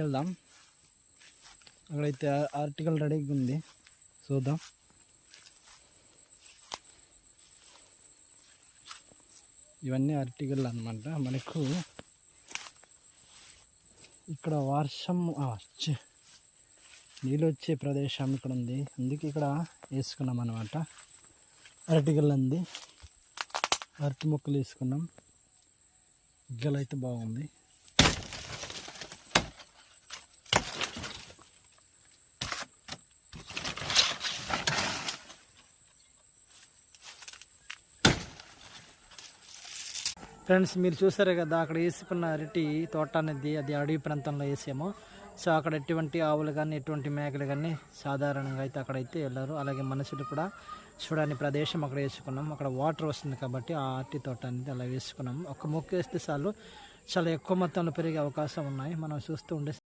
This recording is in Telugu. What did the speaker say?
వెళ్దాం అక్కడైతే ఆర్టికల్ రెడీగా ఉంది. చూద్దాం. ఇవన్నీ ఆర్టికల్ అనమాట మనకు ఇక్కడ వర్షం నీళ్ళు వచ్చే ప్రదేశం ఇక్కడ ఉంది. అందుకే ఇక్కడ వేసుకున్నాం అనమాట అరటికల్ ఉంది అరటి మొక్కలు వేసుకున్నాం. గెలైతే అయితే బాగుంది. ఫ్రెండ్స్ మీరు చూసారు కదా అక్కడ వేసుకున్న అరటి తోట అనేది అది అడవి ప్రాంతంలో వేసాము. సో అక్కడ ఎటువంటి ఆవులు కానీ ఎటువంటి మేకలు కానీ సాధారణంగా అయితే అక్కడైతే వెళ్ళారు. అలాగే మనుషులు కూడా చూడని ప్రదేశం అక్కడ వేసుకున్నాం. అక్కడ వాటర్ వస్తుంది కాబట్టి ఆ అరటి తోట అనేది అలా వేసుకున్నాం. ఒక మొక్క వేస్తే చాలు చాలా ఎక్కువ మొత్తంలో పెరిగే అవకాశం ఉన్నాయి. మనం చూస్తూ ఉండే